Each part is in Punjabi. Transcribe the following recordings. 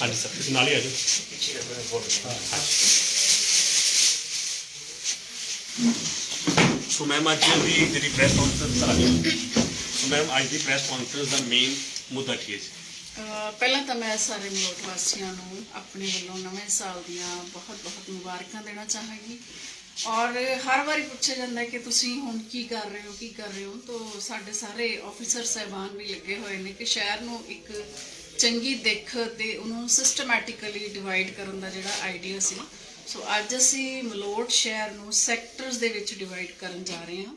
ਹਾਂਜੀ ਸਰ ਤੁਸੀਂ ਨਾਲ ਹੀ ਆ ਜਾਓ ਸੋ ਮੈਮ ਅੱਜ ਦੀ ਜਿਹੜੀ ਪ੍ਰੈਸ ਕਾਨਫਰੰਸ ਆ ਗਈ ਸੋ ਮੈਮ ਅੱਜ ਦੀ ਪ੍ਰੈਸ ਕਾਨਫਰੰਸ ਦਾ ਮੇਨ ਮੁੱਦਾ ਕੀ ਹੈ ਜੀ ਅਹ ਪਹਿਲਾਂ ਤਾਂ ਮੈਂ ਸਾਰੇ ਮਲੋਟ ਵਾਸੀਆਂ ਨੂੰ ਆਪਣੇ ਵੱਲੋਂ ਨਵੇਂ ਸਾਲ ਦੀਆਂ ਬਹੁਤ-ਬਹੁਤ ਮੁਬਾਰਕਾਂ ਦੇਣਾ ਚਾਹਾਂਗੀ। ਔਰ ਹਰ ਵਾਰੀ ਪੁੱਛਿਆ ਜਾਂਦਾ ਹੈ ਕਿ ਤੁਸੀਂ ਹੁਣ ਕੀ ਕਰ ਰਹੇ ਹੋ ਕੀ ਕਰ ਰਹੇ ਹੋ? ਤਾਂ ਸਾਡੇ ਸਾਰੇ ਆਫੀਸਰ ਸਹਿਬਾਨ ਵੀ ਲੱਗੇ ਹੋਏ ਨੇ ਕਿ ਸ਼ਹਿਰ ਨੂੰ ਇੱਕ ਚੰਗੀ ਦਿੱਖ ਤੇ ਉਹਨੂੰ ਸਿਸਟਮੈਟਿਕਲੀ ਡਿਵਾਈਡ ਕਰਨ ਦਾ ਜਿਹੜਾ ਆਈਡੀਆ ਸੀ ਸੋ ਅੱਜ ਅਸੀਂ ਮਲੋਟ ਸ਼ਹਿਰ ਨੂੰ ਸੈਕਟਰਸ ਦੇ ਵਿੱਚ ਡਿਵਾਈਡ ਕਰਨ ਜਾ ਰਹੇ ਹਾਂ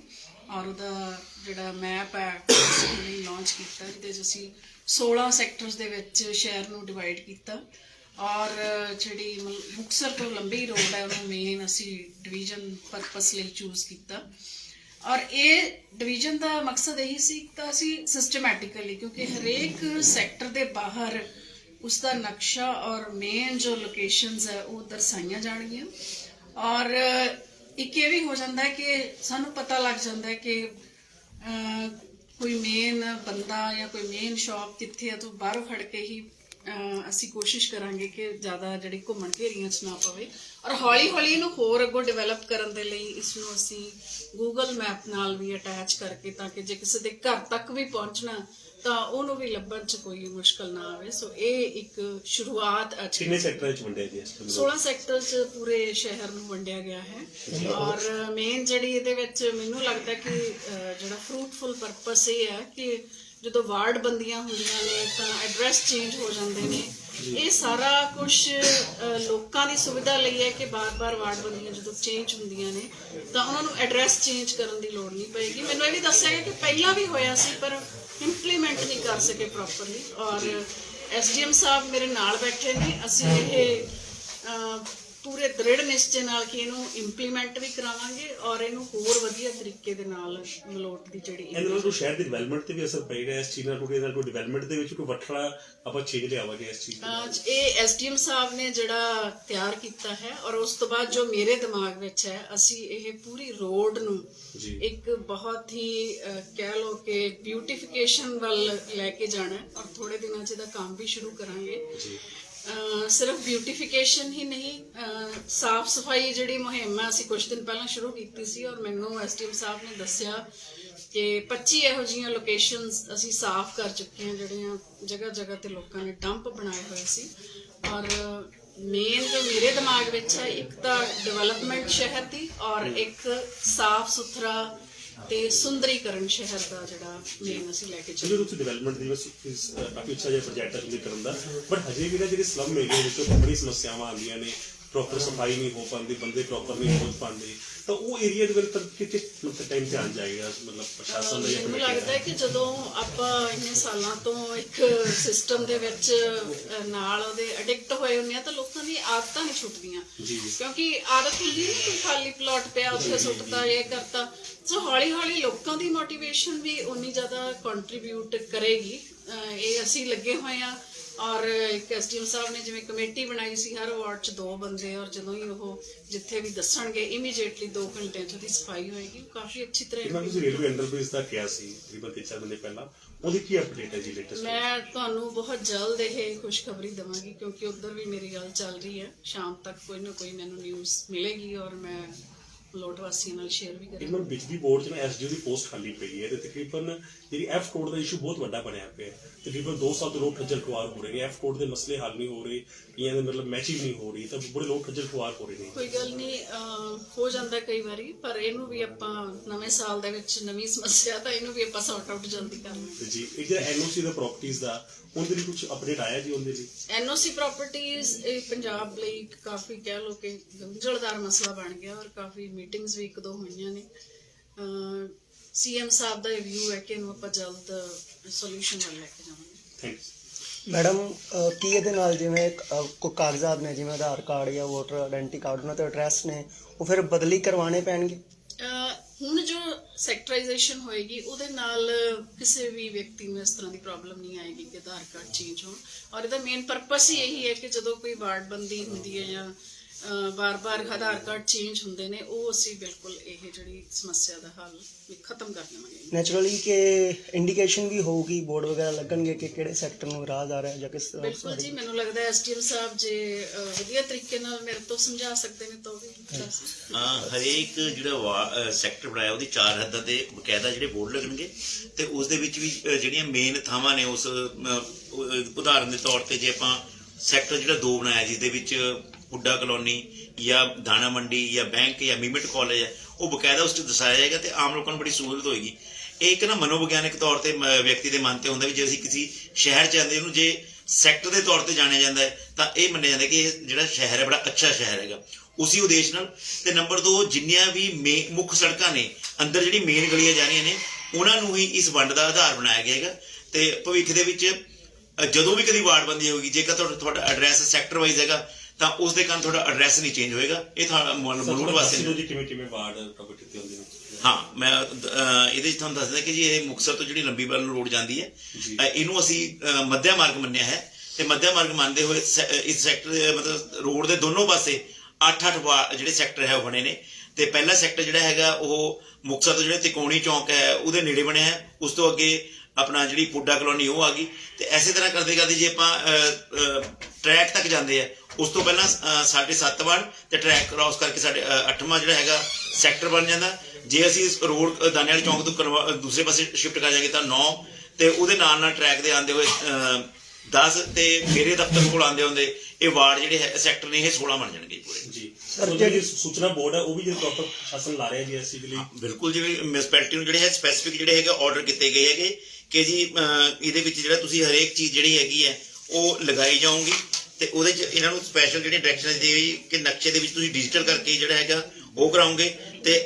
ਔਰ ਉਹਦਾ ਜਿਹੜਾ ਮੈਪ ਹੈ ਅਸੀਂ ਲਾਂਚ ਕੀਤਾ, ਜਿਹਦੇ 'ਚ ਅਸੀਂ 16 ਸੈਕਟਰਸ ਦੇ ਵਿੱਚ ਸ਼ਹਿਰ ਨੂੰ ਡਿਵਾਈਡ ਕੀਤਾ ਔਰ ਜਿਹੜੀ ਮਲ- ਮੁਕਤਸਰ ਤੋਂ ਲੰਬੀ ਰੋਡ ਹੈ, ਉਹਨੂੰ ਮੇਨ ਅਸੀਂ ਡਿਵੀਜ਼ਨ ਪਰਪਸ ਲਈ ਚੂਜ਼ ਕੀਤਾ। ਔਰ ਇਹ ਡਿਵੀਜ਼ਨ ਦਾ ਮਕਸਦ ਇਹੀ ਸੀ ਕਿ ਤਾਂ ਅਸੀਂ ਸਿਸਟਮੈਟਿਕਲੀ ਕਿਉਂਕਿ ਹਰੇਕ ਸੈਕਟਰ ਦੇ ਬਾਹਰ ਉਸ ਦਾ ਨਕਸ਼ਾ ਔਰ ਮੇਨ ਜੋ ਲੋਕੇਸ਼ਨਸ ਹੈ, ਉਹ ਦਰਸਾਈਆਂ ਜਾਣਗੀਆਂ। ਔਰ ਇੱਕ ਇਹ ਵੀ ਹੋ ਜਾਂਦਾ ਹੈ ਕਿ ਸਾਨੂੰ ਪਤਾ ਲੱਗ ਜਾਂਦਾ ਹੈ ਕਿ ਕੋਈ ਮੇਨ ਬੰਦਾ ਜਾਂ ਕੋਈ ਮੇਨ ਸ਼ਾਪ ਕਿੱਥੇ ਹੈ ਤਾਂ ਬਾਹਰੋਂ ਖੜ ਕੇ ਹੀ ਅਸੀਂ ਕੋਸ਼ਿਸ਼ ਕਰਾਂਗੇ ਕਿ ਜ਼ਿਆਦਾ ਜਿਹੜੀ ਘੁੰਮਣ ਘੇਰੀਆਂ 'ਚ ਨਾ ਪਵੇ। ਔਰ ਹੌਲੀ ਹੌਲੀ ਇਹਨੂੰ ਹੋਰ ਅੱਗੋਂ ਡਿਵੈਲਪ ਕਰਨ ਦੇ ਲਈ ਇਸ ਨੂੰ ਅਸੀਂ Google ਮੈਪ ਨਾਲ ਵੀ ਅਟੈਚ ਕਰਕੇ ਤਾਂ ਕਿ ਜੇ ਕਿਸੇ ਦੇ ਘਰ ਤੱਕ ਵੀ ਪਹੁੰਚਣਾ ਤਾਂ ਉਹਨੂੰ ਵੀ ਲੱਭਣ 'ਚ ਕੋਈ ਮੁਸ਼ਕਲ ਨਾ ਆਵੇ। ਸੋ ਇਹ ਇੱਕ ਸ਼ੁਰੂਆਤ ਅੱਛੀ ਕਿੰਨੇ ਸੈਕਟਰਾਂ ਵਿੱਚ ਵੰਡਿਆ time? 16 ਸੈਕਟਰ ਚ ਪੂਰੇ ਸ਼ਹਿਰ ਨੂੰ ਵੰਡਿਆ ਗਿਆ ਹੈ। ਔਰ ਮੇਨ ਜਿਹੜੀ ਇਹਦੇ ਵਿੱਚ ਮੈਨੂੰ ਲੱਗਦਾ ਕਿ ਜਿਹੜਾ ਫਰੂਟਫੁਲ ਪਰਪਸ ਇਹ ਹੈ ਕਿ ਜਦੋਂ ਵਾਰਡ ਬੰਦੀਆਂ ਹੁੰਦੀਆਂ ਨੇ ਤਾਂ ਐਡਰੈਸ ਚੇਂਜ ਹੋ ਜਾਂਦੇ ਨੇ। ਇਹ ਸਾਰਾ ਕੁਝ ਲੋਕਾਂ ਦੀ ਸੁਵਿਧਾ ਲਈ ਹੈ ਕਿ ਬਾਰ-ਬਾਰ ਵਾਰਡ ਬੰਦੀਆਂ ਜਦੋਂ ਚੇਂਜ ਹੁੰਦੀਆਂ ਨੇ, ਤਾਂ ਉਹਨਾਂ ਨੂੰ ਐਡਰੈਸ ਚੇਂਜ ਕਰਨ ਦੀ ਲੋੜ ਨਹੀਂ ਪਏਗੀ। ਮੈਨੂੰ ਇਹ ਵੀ ਦੱਸਿਆ ਗਿਆ ਕਿ ਪਹਿਲਾਂ ਵੀ ਹੋਇਆ ਸੀ, ਪਰ ਇੰਪਲੀਮੈਂਟ ਨਹੀਂ ਕਰ ਸਕੇ ਪ੍ਰੋਪਰਲੀ ਔਰ ਐਸਡੀਐਮ ਸਾਹਿਬ ਮੇਰੇ ਨਾਲ ਬੈਠੇ ਨੇ। ਅਸੀਂ ਇਹ ਪੂਰੇ ਦ੍ਰਿੜ ਨਿਸ਼ਚੇ ਨਾਲ ਕਿ ਇਹਨੂੰ ਇੰਪਲੀਮੈਂਟ ਵੀ ਕਰਾਵਾਂਗੇ ਔਰ ਇਹਨੂੰ ਹੋਰ ਵਧੀਆ ਤਰੀਕੇ ਦੇ ਨਾਲ ਮਲੋਟ ਦੀ ਜਿਹੜੀ ਇਹਦੇ ਨਾਲ ਕੋਈ ਸ਼ਹਿਰ ਦੀ ਡਿਵੈਲਪਮੈਂਟ ਤੇ ਵੀ ਅਸਰ ਪਏਗਾ ਇਸ ਚੀਜ਼ ਨਾਲ ਕੋਈ ਇਹਦਾ ਕੋਈ ਡਿਵੈਲਪਮੈਂਟ ਦੇ ਵਿੱਚ ਕੋਈ ਵੱਖਰਾ ਆਪਾਂ ਚੇਂਜ ਲਿਆਵਾਂਗੇ ਇਸ ਚੀਜ਼ ਦੇ ਇਹ ਐਸਡੀਐਮ ਸਾਹਿਬ ਨੇ ਜਿਹੜਾ ਤਿਆਰ ਕੀਤਾ ਹੈ ਔਰ ਉਸ ਤੋਂ ਬਾਅਦ ਜੋ ਮੇਰੇ ਦਿਮਾਗ ਵਿੱਚ ਹੈ ਅਸੀਂ ਇਹ ਪੂਰੀ ਰੋਡ ਨੂੰ ਇੱਕ ਬਹੁਤ ਹੀ ਕਹਿ ਲਓ ਕਿ ਬਿਊਟੀਫਿਕੇਸ਼ਨ ਵੱਲ ਲੈ ਕੇ ਜਾਣਾ ਔਰ ਥੋੜੇ ਦਿਨਾਂ 'ਚ ਇਹਦਾ ਕੰਮ ਵੀ ਸ਼ੁਰੂ ਕਰਾਂਗੇ। ਸਿਰਫ ਬਿਊਟੀਫਿਕੇਸ਼ਨ ਹੀ ਨਹੀਂ ਸਾਫ਼ ਸਫ਼ਾਈ ਜਿਹੜੀ ਮੁਹਿੰਮ ਹੈ ਅਸੀਂ ਕੁਝ ਦਿਨ ਪਹਿਲਾਂ ਸ਼ੁਰੂ ਕੀਤੀ ਸੀ ਔਰ ਮੈਨੂੰ ਐਸਟੀਐਮ ਸਾਹਿਬ ਨੇ ਦੱਸਿਆ ਕਿ 25 ਇਹੋ ਜਿਹੀਆਂ ਲੋਕੇਸ਼ਨਸ ਅਸੀਂ ਸਾਫ਼ ਕਰ ਚੁੱਕੇ ਹਾਂ ਜਿਹੜੀਆਂ ਜਗ੍ਹਾ ਜਗ੍ਹਾ ਤੇ ਲੋਕਾਂ ਨੇ ਡੰਪ ਬਣਾਏ ਹੋਏ ਸੀ। ਔਰ ਮੇਨ ਜੋ ਮੇਰੇ ਦਿਮਾਗ ਵਿੱਚ ਹੈ ਇੱਕ ਤਾਂ ਡਿਵੈਲਪਮੈਂਟ ਸ਼ਹਿਰ ਦੀ ਔਰ ਇੱਕ ਸਾਫ਼ ਸੁਥਰਾ ਤੇ ਸੁੰਦਰੀਕਰਨ ਸ਼ਹਿਰ ਦਾ ਜਿਹੜਾ ਮੇਨ ਅਸੀਂ ਲੈ ਕੇ ਚੱਲੇ। ਚਲੋ ਤੁਸੀਂ ਡਿਵੈਲਪਮੈਂਟ ਦੀ ਬਸ ਇਸ, ਕਾਫੀ ਅੱਛਾ ਜਿਹਾ ਪ੍ਰੋਜੈਕਟ ਹੈ ਤੁਸੀਂ ਕਰਨ ਦਾ। ਬਟ ਹਜੇ ਵੀ ਨਾ ਜਿਹੜੇ ਸਲਮ ਏਰੀਆ ਵਿੱਚੋਂ ਬੜੀ ਸਮੱਸਿਆਵਾਂ ਆਉਂਦੀਆਂ ਨੇ ਪ੍ਰੋਪਰ ਸਫ਼ਾਈ ਨਹੀਂ ਹੋ ਪਾਉਂਦੀ ਬੰਦੇ ਪ੍ਰੋਪਰ ਨਹੀਂ ਪਹੁੰਚ ਪਾਉਂਦੇ। ਤਾਂ ਉਹ ਏਰੀਆ ਦੇ ਵਿੱਚ ਕਿਤੇ ਮਤਲਬ ਟਾਈਮ ਤੇ ਆਣ ਜਾਏਗਾ ਮਤਲਬ ਪ੍ਰਸ਼ਾਸਨ ਦਾ ਮੈਨੂੰ ਲੱਗਦਾ ਹੈ ਕਿ ਜਦੋਂ ਆਪਾਂ ਇੰਨੇ ਸਾਲਾਂ ਤੋਂ ਇੱਕ ਸਿਸਟਮ ਦੇ ਵਿੱਚ ਨਾਲ ਉਹਦੇ ਐਡਿਕਟ ਹੋਏ ਹੁੰਦੇ ਆ ਤਾਂ ਲੋਕਾਂ ਦੀ ਆਦਤਾਂ ਨਹੀਂ ਛੁੱਟਦੀਆਂ। ਕਿਉਂਕਿ ਆਦਤ ਹੁੰਦੀ ਨਹੀਂ ਕਿ ਖਾਲੀ ਪਲਾਟ ਪਿਆ ਉੱਥੇ ਸੁੱਟਦਾ ਇਹ ਕਰਤਾ। ਸੋ ਹੌਲੀ ਹੌਲੀ ਲੋਕਾਂ ਦੀ ਮੋਟੀਵੇਸ਼ਨ ਵੀ ਉਨੀ ਜ਼ਿਆਦਾ ਕੰਟਰੀਬਿਊਟ ਕਰੇਗੀ। ਇਹ ਅਸੀਂ ਲੱਗੇ ਹੋਏ ਆ। ਔਰ ਇੱਕ ਐਸਡੀਐਮ ਸਾਹਿਬ ਨੇ ਜਿਵੇਂ ਕਮੇਟੀ ਬਣਾਈ ਸੀ ਹਰ ਵਾਰਡ 'ਚ ਦੋ ਬੰਦੇ ਔਰ ਜਦੋਂ ਹੀ ਉਹ ਜਿੱਥੇ ਵੀ ਦੱਸਣਗੇ ਇਮੀਡੀਏਟਲੀ 2 ਘੰਟੇ 'ਚ ਉਹਦੀ ਸਫ਼ਾਈ ਹੋਏਗੀ। ਉਹ ਕਾਫੀ ਅੱਛੀ ਤਰ੍ਹਾਂ ਇਹਨਾਂ ਤੁਸੀਂ ਰੇਲਵੇ ਅੰਡਰਬ੍ਰਿਜ ਦਾ ਕਿਹਾ ਸੀ ਤਕਰੀਬਨ ਤਿੰਨ ਚਾਰ ਮਹੀਨੇ ਪਹਿਲਾਂ ਉਹਦੀ ਕੀ ਅਪਡੇਟ ਹੈ ਜੀ ਲੇਟੈਸਟ ਮੈਂ ਤੁਹਾਨੂੰ ਬਹੁਤ ਜਲਦ ਇਹ ਖੁਸ਼ਖਬਰੀ ਦਵਾਂਗੀ ਕਿਉਂਕਿ ਉਧਰ ਵੀ ਮੇਰੀ ਗੱਲ ਚੱਲ ਰਹੀ ਹੈ। ਸ਼ਾਮ ਤੱਕ ਕੋਈ ਨਾ ਕੋਈ ਮੈਨੂੰ ਨਿਊਜ਼ ਮਿਲੇਗੀ ਔਰ ਮੈਂ ਲੋਟ ਵਾਸੀਆਂ ਨਾਲ ਸ਼ੇਅਰ ਵੀ ਕਰਾਂਗੀ। ਇਹਨਾਂ ਬਿਜਲੀ ਬੋਰਡ 'ਚ ਨਾ ਐਸਡੀਓ ਦੀ ਪੋਸਟ ਖਾਲੀ ਪਈ ਹੈ ਤੇ ਤਕਰੀਬਨ ਜਿਹੜੀ ਐਫ ਕੋਡ ਦਾ ਇਸ਼ੂ ਬਹੁਤ ਵੱਡਾ ਬਣਿਆ ਪਿਆ ਹੈ। ਤਕਰੀਬਨ 2 ਸਾਲ ਤੋਂ ਲੋਕ ਖੱਜਲ ਖੁਆਰ ਹੋ ਰਹੇ ਨੇ। ਐਫ ਕੋਡ ਦੇ ਮਸਲੇ ਹੱਲ ਨਹੀਂ ਹੋ ਰਹੇ ਜਾਂ ਦੇ ਮਤਲਬ ਮੈਚਿੰਗ ਨਹੀਂ ਹੋ ਰਹੀ ਤਾਂ ਬੜੇ ਲੋਕ ਖੱਜਲ ਖੁਆਰ ਹੋ ਰਹੇ ਨੇ। ਕੋਈ ਗੱਲ ਨਹੀਂ ਹੋ ਜਾਂਦਾ ਕਈ ਵਾਰੀ ਪਰ ਇਹਨੂੰ ਵੀ ਆਪਾਂ ਨਵੇਂ ਸਾਲ ਦੇ ਵਿੱਚ ਨਵੀਂ ਸਮੱਸਿਆ ਤਾਂ ਇਹਨੂੰ ਵੀ ਆਪਾਂ ਸੌਟ ਆਊਟ ਜਲਦੀ ਕਰਨਾ ਤੇ ਜੀ ਇਹ ਜਿਹੜਾ ਐਨਓਸੀ ਦਾ ਪ੍ਰਾਪਰਟੀਆਂ ਦਾ ਉਹਦੇ ਲਈ ਕੁਝ ਅਪਡੇਟ ਆਇਆ ਜੀ ਉਹਦੇ ਲਈ? ਐਨਓਸੀ ਪ੍ਰਾਪਰਟੀਆਂ ਇਹ ਪੰਜਾਬ ਲਈ ਕਾਫੀ ਕਹਿ ਲੋ ਕਿ ਗੁੰਝਲਦਾਰ ਮਸਲਾ ਬਣ ਗਿਆ ਔਰ ਕਾਫੀ ਮੀਟਿੰਗਸ ਵੀ ਇੱਕ ਦੋ ਹੋਈਆਂ ਨੇ। ਸੀਐਮ ਸਾਹਿਬ ਦਾ ਰਿਵਿਊ ਹੈ ਕਿ ਇਹਨੂੰ ਆਪਾਂ ਜਲਦ ਸੋਲੂਸ਼ਨ ਵੱਲ ਲੈ ਕੇ ਜਾਵਾਂਗੇ। ਥੈਂਕਸ ਮੈਡਮ ਕੀ ਇਹਦੇ ਨਾਲ ਜਿਵੇਂ ਕੋਈ ਕਾਗਜ਼ਾਤ ਨੇ ਜਿਵੇਂ ਆਧਾਰ ਕਾਰਡ ਜਾਂ ਵੋਟਰ ਆਇਡੈਂਟੀ ਕਾਰਡ ਉਹਨਾਂ ਤੇ ਐਡਰੈਸ ਨੇ ਉਹ ਫਿਰ ਬਦਲੀ ਕਰਵਾਉਣੇ ਪੈਣਗੇ? ਹੁਣ ਜੋ ਸੈਕਟਰਾਈਜੇਸ਼ਨ ਹੋਏਗੀ ਉਹਦੇ ਨਾਲ ਕਿਸੇ ਵੀ ਵਿਅਕਤੀ ਨੂੰ ਇਸ ਤਰ੍ਹਾਂ ਦੀ ਪ੍ਰੋਬਲਮ ਨਹੀਂ ਆਏਗੀ ਕਿ ਆਧਾਰ ਕਾਰਡ ਚੇਂਜ ਹੋਣ। ਔਰ ਇਹਦਾ ਮੇਨ ਪਰਪਸ ਹੀ ਇਹੀ ਹੈ ਕਿ ਜਦੋਂ ਕੋਈ ਵਾਰਡ ਬੰਦੀ ਹੁੰਦੀ ਹੈ ਜਾਂ ਬਾਰ-ਬਾਰ ਆਧਾਰ ਕਾਰਡ ਚੇਂਜ ਹੁੰਦੇ ਨੇ ਉਹ ਅਸੀਂ ਬਿਲਕੁਲ ਇਹ ਜਿਹੜੀ ਸਮੱਸਿਆ ਦਾ ਹੱਲ ਵੀ ਖਤਮ ਕਰ ਦੇਵਾਂਗੇ। ਨੈਚੁਰਲੀ ਕਿ ਇੰਡੀਕੇਸ਼ਨ ਵੀ ਹੋਊਗੀ ਬੋਰਡ ਵਗੈਰਾ ਲੱਗਣਗੇ ਕਿ ਕਿਹੜੇ ਸੈਕਟਰ ਨੂੰ ਰਾਹ ਜਾ ਰਿਹਾ ਜਾਂ ਕਿਸ ਬਿਲਕੁਲ ਜੀ ਮੈਨੂੰ ਲੱਗਦਾ ਐਸਡੀਐਮ ਸਾਹਿਬ ਜੇ ਵਧੀਆ ਤਰੀਕੇ ਨਾਲ ਮੇਰੇ ਤੋਂ ਸਮਝਾ ਸਕਦੇ ਨੇ ਤਾਂ ਉਹ ਵੀ ਹਰੇਕ ਜਿਹੜਾ ਸੈਕਟਰ ਬਣਾਇਆ ਉਹਦੀ ਚਾਰ ਹੱਦਾਂ ਤੇ ਬਕਾਇਦਾ ਜਿਹੜੇ ਬੋਰਡ ਲੱਗਣਗੇ ਤੇ ਉਸ ਦੇ ਵਿੱਚ ਵੀ ਜਿਹੜੀਆਂ ਮੇਨ ਥਾਵਾਂ ਨੇ ਉਸ ਉਦਾਹਰਨ ਦੇ ਤੌਰ ਤੇ ਜੇ ਆਪਾਂ ਸੈਕਟਰ ਜਿਹੜਾ ਦੋ ਬਣਾਇਆ ਜਿਸ ਦੇ ਵਿੱਚ ਹੁੱਡਾ ਕਲੋਨੀ ਜਾਂ ਦਾਣਾ ਮੰਡੀ ਜਾਂ ਬੈਂਕ ਜਾਂ ਮੀਮਟ ਕਾਲਜ ਹੈ, ਉਹ ਬਕਾਇਦਾ ਉਸ 'ਚ ਦਰਸਾਇਆ ਜਾਏਗਾ ਤੇ ਆਮ ਲੋਕਾਂ ਨੂੰ ਬੜੀ ਸਹੂਲਤ ਹੋਏਗੀ। ਇਹ ਇੱਕ ਨਾ ਮਨੋਵਿਗਿਆਨਕ ਤੌਰ ਤੇ ਵਿਅਕਤੀ ਦੇ ਮਨ ਤੇ ਹੁੰਦਾ ਵੀ ਜੇ ਅਸੀਂ ਕਿਸੇ ਸ਼ਹਿਰ 'ਚ ਜਾਂਦੇ ਉਹਨੂੰ ਜੇ ਸੈਕਟਰ ਦੇ ਤੌਰ ਤੇ ਜਾਣਿਆ ਜਾਂਦਾ ਹੈ, ਤਾਂ ਇਹ ਮੰਨਿਆ ਜਾਂਦਾ ਕਿ ਇਹ ਜਿਹੜਾ ਸ਼ਹਿਰ ਹੈ ਬੜਾ ਅੱਛਾ ਸ਼ਹਿਰ ਹੈਗਾ। ਉਸੇ ਉਦੇਸ਼ ਨਾਲ ਤੇ ਨੰਬਰ 2 ਜਿੰਨੀਆਂ ਵੀ ਮੇ- ਮੁੱਖ ਸੜਕਾਂ ਨੇ, ਅੰਦਰ ਜਿਹੜੀ ਮੇਨ ਗਲੀਆਂ ਜਾ ਰਹੀਆਂ ਨੇ, ਉਹਨਾਂ ਨੂੰ ਹੀ ਇਸ ਵੰਡ ਦਾ ਆਧਾਰ ਬਣਾਇਆ ਗਿਆ ਹੈਗਾ। ਤੇ ਭਵਿੱਖ ਦੇ ਵਿੱਚ ਜਦੋਂ ਵੀ ਕਦੀ ਵਾਰਡਬੰਦੀ ਹੋਊਗੀ ਜੇਕਰ ਤੁਹਾਡਾ ਤੁਹਾਡਾ ਐਡਰੈਸ ਸੈਕਟਰ ਵਾਈਜ਼ ਹੈਗਾ ਤਾਂ ਉਸ ਦੇ ਕਾਰਨ ਤੁਹਾਡਾ ਐਡਰੈਸ ਨਹੀਂ ਚੇਂਜ ਹੋਏਗਾ। ਇਹ ਤੁਹਾਡਾ ਮਨੂੜ ਵਾਸਤੇ ਨੂੰ। ਜੀ ਕਿਵੇਂ ਕਿਵੇਂ ਵਾਰਡ ਪ੍ਰਗਟ ਕੀਤੇ ਹੁੰਦੇ ਨੇ ਹਾਂ ਮੈਂ ਇਹਦੇ ਵਿੱਚ ਤੁਹਾਨੂੰ ਦੱਸ ਦਿੰਦਾ ਕਿ ਜੀ ਇਹ ਮੁਕਤਸਰ ਤੋਂ ਜਿਹੜੀ ਲੰਬੀ ਬੱਲ ਰੋਡ ਜਾਂਦੀ ਹੈ ਇਹਨੂੰ ਅਸੀਂ ਮੱਧਿਆ ਮਾਰਗ ਮੰਨਿਆ ਹੈ ਤੇ ਮੱਧਿਆ ਮਾਰਗ ਮੰਨਦੇ ਹੋਏ ਇਸ ਸੈਕਟਰ ਦੇ ਮਤਲਬ ਰੋਡ ਦੇ ਦੋਨੋਂ ਪਾਸੇ 8-8 ਜਿਹੜੇ ਸੈਕਟਰ ਹੈ ਉਹ ਬਣੇ ਨੇ ਤੇ ਪਹਿਲਾ ਸੈਕਟਰ ਜਿਹੜਾ ਹੈਗਾ ਉਹ ਮੁਕਤਸਰ ਤੋਂ ਜਿਹੜੇ ਤਿਕੋਣੀ ਚੌਂਕ ਹੈ ਉਹਦੇ ਨੇੜੇ ਬਣਿਆ ਹੈ। ਉਸ ਤੋਂ ਅੱਗੇ ਆਪਣਾ ਜਿਹੜੀ ਪੁੱਡਾ ਕਲੋਨੀ ਉਹ ਆ ਗਈ ਤੇ ਐਸੇ ਤਰ੍ਹਾਂ ਕਰਦੇ ਕਰਦੇ ਜੇ ਆਪਾਂ ਟਰੈਕ ਤੱਕ ਜਾਂਦੇ ਆ ਉਸ ਤੋਂ ਪਹਿਲਾਂ ਸਾਡੇ 7 ਵਾਰ ਤੇ ਟਰੈਕ ਕ੍ਰਾਸ ਕਰਕੇ ਸਾਡੇ 8ਵਾਂ ਜਿਹੜਾ ਹੈਗਾ ਸੈਕਟਰ ਬਣ ਜਾਂਦਾ। ਜੇ ਅਸੀਂ ਇਸ ਰੋਡ ਅ, ਦਾਨੇ ਵਾਲੇ ਚੌਂਕ ਤੋਂ ਦੂਸਰੇ ਪਾਸੇ ਸ਼ਿਫਟ ਕਰ ਜਾਗੇ ਤਾਂ 9 ਤੇ ਉਹਦੇ ਨਾਲ ਨਾਲ ਟਰੈਕ ਦੇ ਆਉਂਦੇ ਹੋਏ 10 ਤੇ ਮੇਰੇ ਦਫ਼ਤਰ ਕੋਲ ਆਉਂਦੇ ਹੁੰਦੇ ਇਹ ਵਾਰਡ ਜਿਹੜੇ ਹੈ ਸੈਕਟਰ ਨੇ ਇਹ 16 ਬਣ ਜਾਣਗੇ ਪੂਰੇ। ਜੀ। ਸਰ ਜਿਹੜੀ ਸੂਚਨਾ ਬੋਰਡ ਹੈ ਉਹ ਵੀ ਜੇ ਪ੍ਰੋਪਰ ਸ਼ਾਸਨ ਲਾ ਰਿਹਾ ਜੀ ਇਸ ਚੀਜ਼ ਲਈ? ਬਿਲਕੁਲ ਜਿਵੇਂ ਮਿਊਨਿਸਪੈਲਿਟੀ ਨੂੰ ਜਿਹੜੇ ਹੈ ਸਪੈਸੀਫਿਕ ਜਿਹੜੇ ਹੈਗੇ ਆਰਡਰ ਕੀਤੇ ਗਏ ਹੈਗੇ ਕਿ ਜੀ ਇਹਦੇ ਵਿੱਚ ਜਿਹੜਾ ਤੁਸੀਂ ਹਰੇਕ ਚੀਜ਼ ਜਿਹੜੀ ਹੈਗੀ ਹੈ ਉਹ ਲਗਾਈ ਜਾਓਗੀ ਤੇ ਉਹਦੇ 'ਚ ਇਹਨਾਂ ਨੂੰ ਸਪੈਸ਼ਲ ਜਿਹੜੇ ਡਾਇਰੈਕਸ਼ਨ ਦੇ ਵੀ ਕਿ ਨਕਸ਼ੇ ਦੇ ਵਿੱਚ ਤੁਸੀਂ ਡਿਜੀਟਲ ਕਰਕੇ ਜਿਹੜਾ ਹੈਗਾ ਉਹ ਕਰਾਉਂਗੇ ਤੇ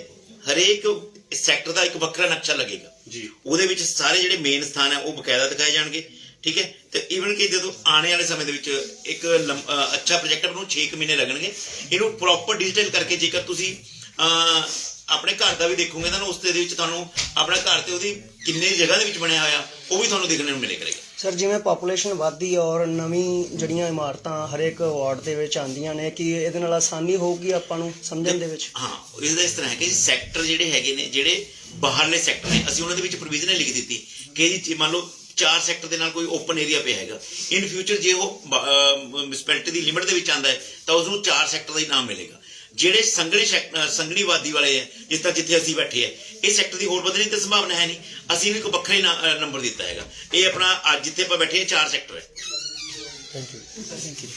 ਹਰੇਕ ਸੈਕਟਰ ਦਾ ਇੱਕ ਵੱਖਰਾ ਨਕਸ਼ਾ ਲੱਗੇਗਾ। ਜੀ। ਉਹਦੇ ਵਿੱਚ ਸਾਰੇ ਜਿਹੜੇ ਮੇਨ ਸਥਾਨ ਹੈ ਉਹ ਬਕਾਇਦਾ ਦਿਖਾਏ ਜਾਣਗੇ ਠੀਕ ਹੈ? ਤੇ ਈਵਨ ਕਿ ਜਦੋਂ ਆਉਣੇ ਵਾਲੇ ਸਮੇਂ ਦੇ ਵਿੱਚ ਇੱਕ ਲੰਮ- ਅੱਛਾ ਪ੍ਰੋਜੈਕਟ ਨੂੰ 6 ਮਹੀਨੇ ਲੱਗਣਗੇ ਇਹਨੂੰ ਪ੍ਰੋਪਰ ਡਿਜੀਟਲ ਕਰਕੇ ਜੇਕਰ ਤੁਸੀਂ ਅਹ, ਆਪਣੇ ਘਰ ਦਾ ਵੀ ਦੇਖੋਗੇ ਤਾਂ ਉਸ ਦੇ ਵਿੱਚ ਤੁਹਾਨੂੰ ਆਪਣਾ ਘਰ ਤੇ ਉਹਦੀ ਕਿੰਨੇ ਜਗ੍ਹਾ ਦੇ ਵਿੱਚ ਬਣਿਆ ਹੋਇਆ ਉਹ ਵੀ ਤੁਹਾਨੂੰ ਦੇਖਣ ਨੂੰ ਮਿਲੇ ਕਰੇਗਾ। ਸਰ ਜਿਵੇਂ ਪਾਪੂਲੇਸ਼ਨ ਵੱਧਦੀ ਹੈ ਔਰ ਨਵੀਂ ਜਿਹੜੀਆਂ ਇਮਾਰਤਾਂ ਹਰੇਕ ਵਾਰਡ ਦੇ ਵਿੱਚ ਆਉਂਦੀਆਂ ਨੇ ਕਿ ਇਹਦੇ ਨਾਲ ਆਸਾਨੀ ਹੋਊਗੀ ਆਪਾਂ ਨੂੰ ਸਮਝਣ ਦੇ ਵਿੱਚ? ਹਾਂ ਇਹਦਾ ਇਸ ਤਰ੍ਹਾਂ ਹੈ ਕਿ ਸੈਕਟਰ ਜਿਹੜੇ ਹੈਗੇ ਨੇ ਜਿਹੜੇ ਬਾਹਰਲੇ ਸੈਕਟਰ ਨੇ ਅਸੀਂ ਉਹਨਾਂ ਦੇ ਵਿੱਚ ਪ੍ਰੋਵੀਜ਼ਨ ਲਿਖ ਦਿੱਤੀ। ਕਿ ਜੀ ਜੇ ਮੰਨ ਲਓ ਚਾਰ ਸੈਕਟਰ ਦੇ ਨਾਲ ਕੋਈ ਓਪਨ ਏਰੀਆ ਪਿਆ ਹੈਗਾ ਇਨ ਫਿਊਚਰ ਜੇ ਉਹ ਮਿਊਨਿਸਪੈਲਿਟੀ ਦੀ ਲਿਮਿਟ ਦੇ ਵਿੱਚ ਆਂਦਾ ਹੈ ਤਾਂ ਉਸ ਨੂੰ ਚਾਰ ਸੈਕਟਰ ਦਾ ਹੀ ਨਾਮ ਮਿਲੇਗਾ। ਜਿਹੜੇ ਸੰਘਣੀ ਸੈਕ- ਅਹ ਸੰਘਣੀ ਵਾਦੀ ਵਾਲੇ ਹੈ ਜਿਸ ਤਰ੍ਹਾਂ ਜਿੱਥੇ ਅਸੀਂ ਬੈਠੇ ਹੈ ਇਹ ਸੈਕਟਰ ਦੀ ਹੋਰ ਵਧਣ ਦੀ ਤਾਂ ਸੰਭਾਵਨਾ ਹੈ ਨਹੀਂ। ਅਸੀਂ ਇਹਨੂੰ ਇੱਕ ਵੱਖਰਾ ਨੰਬਰ ਦਿੱਤਾ ਹੈਗਾ। ਇਹ ਆਪਣਾ ਅੱਜ ਜਿੱਥੇ ਆਪਾਂ ਬੈਠੇ ਹਾਂ ਚਾਰ ਸੈਕਟਰ ਹੈ। Thank you thank you